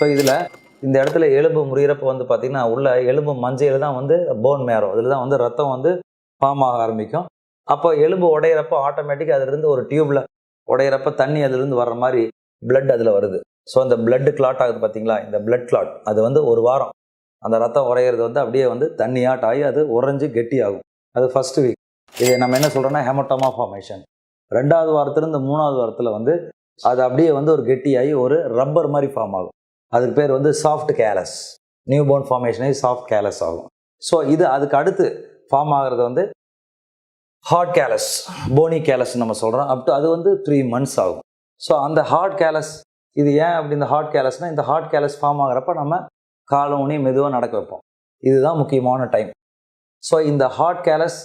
So இதில் இந்த இடத்துல எலும்பு முறிகிறப்ப வந்து பார்த்தீங்கன்னா உள்ள எலும்பு மஞ்சையில் தான் வந்து போன் மேரோ இதில் தான் வந்து ரத்தம் வந்து ஃபார்ம் ஆக ஆரம்பிக்கும். அப்போ எலும்பு உடையிறப்ப ஆட்டோமேட்டிக்காக அதுலேருந்து ஒரு டியூப்பில் உடையிறப்ப தண்ணி அதுலேருந்து வர்ற மாதிரி பிளட் அதில் வருது. ஸோ அந்த blood கிளாட் ஆகுது பார்த்தீங்களா? இந்த பிளட் கிளாட் அது வந்து ஒரு வாரம். அந்த ரத்தம் உடையிறது வந்து அப்படியே வந்து தண்ணியாட் ஆகி அது உறைஞ்சி கெட்டி ஆகும் அது ஃபர்ஸ்ட் வீக் இது நம்ம என்ன சொல்கிறோன்னா ஹெமட்டோமா ஃபார்மேஷன் ரெண்டாவது வாரத்துலேருந்து மூணாவது வாரத்தில் வந்து அது அப்படியே வந்து ஒரு கெட்டியாகி ஒரு ரப்பர் மாதிரி ஃபார்ம் ஆகும். அதுக்கு பேர் வந்து சாஃப்ட் கேலஸ் நியூ போர்ன் ஃபார்மேஷனே சாஃப்ட் கேலஸ் ஆகும். ஸோ இது அதுக்கு அடுத்து ஃபார்ம் ஆகிறது வந்து ஹார்ட் கேலஸ் போனி கேலஸ் நம்ம சொல்கிறோம் அப் டு அது வந்து த்ரீ மந்த்ஸ் ஆகும். ஸோ அந்த ஹார்ட் கேலஸ் இது ஏன் அப்படி இந்த ஹார்ட் கேலஸ்னால் இந்த ஹார்ட் கேலஸ் ஃபார்ம் ஆகிறப்ப நம்ம காலம் மெதுவாக நடக்க வைப்போம். இதுதான் முக்கியமான டைம் ஸோ இந்த ஹார்ட் கேலஸ்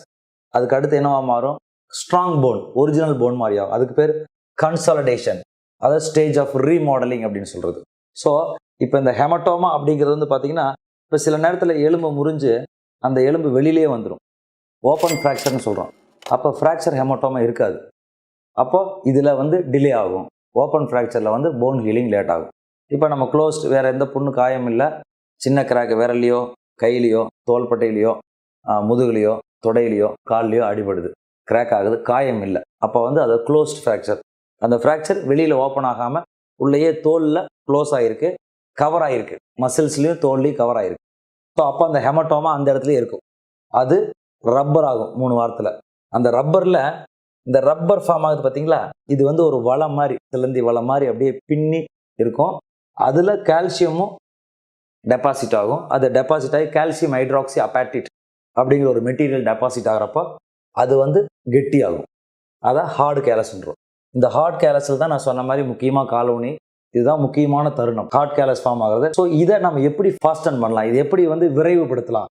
அதுக்கு அடுத்து என்னவாக மாறும்? ஸ்ட்ராங் போன் ஒரிஜினல் போன் மாதிரி ஆகும் அதுக்கு பேர் கன்சாலடேஷன் அதாவது ஸ்டேஜ் ஆஃப் ரீமாடலிங் அப்படின்னு சொல்கிறது ஸோ இப்போ இந்த ஹெமட்டோமா அப்படிங்கிறது வந்து பார்த்தீங்கன்னா இப்போ சில நேரத்தில் எலும்பு முறிஞ்சு அந்த எலும்பு வெளியிலே வந்துடும் ஓப்பன் ஃப்ராக்சர்னு சொல்கிறோம் அப்போ ஃப்ராக்சர் ஹெமட்டோமா இருக்காது. அப்போ இதில் வந்து டிலே ஆகும். ஓப்பன் ஃப்ராக்சரில் வந்து போன் ஹீலிங் லேட் ஆகும். இப்போ நம்ம க்ளோஸ்ட் வேறு எந்த புண்ணு காயம் இல்லை. சின்ன கிராக் விரல்லையோ கையிலையோ தோள்பட்டையிலையோ முதுகுலையோ தொடையிலையோ கால்லையோ அடிபடுது. கிராக் ஆகுது காயம் இல்லை. அப்போ வந்து அது க்ளோஸ்ட் ஃப்ராக்சர் அந்த ஃப்ராக்சர் வெளியில் ஓப்பன் ஆகாமல் உள்ளேயே தோலில் க்ளோஸ் ஆகிருக்கு கவர் ஆகிருக்கு மசில்ஸ்லேயும் தோல்லையும் கவர் ஆகிருக்கு ஸோ அப்போ அந்த ஹெமட்டோமா அந்த இடத்துலையும் இருக்கும். அது ரப்பர் ஆகும் மூணு வாரத்தில். அந்த ரப்பரில் இந்த ரப்பர் ஃபார்ம் ஆகுது பார்த்தீங்களா இது வந்து ஒரு வளம் மாதிரி சிலந்தி வளம் மாதிரி அப்படியே பின்னி இருக்கும். அதில் கால்சியமும் டெபாசிட் ஆகும். அது டெபாசிட் ஆகி கால்சியம் ஹைட்ராக்சி அப்பாட்டிட் அப்படிங்கிற ஒரு மெட்டீரியல் டெபாசிட் ஆகிறப்போ அது வந்து கெட்டி ஆகும் அதான் ஹார்டு கேலஸ்ன்றோம் இந்த ஹார்ட் கேலஸில் தான் நான் சொன்ன மாதிரி முக்கியமாக காலோனி இதுதான் முக்கியமான தருணம். ஹார்ட் கேலஸ் ஃபார்ம் ஆகிறது. ஸோ இதை நம்ம எப்படி ஃபாஸ்டன் பண்ணலாம்? இது எப்படி வந்து விரைவுபடுத்தலாம்?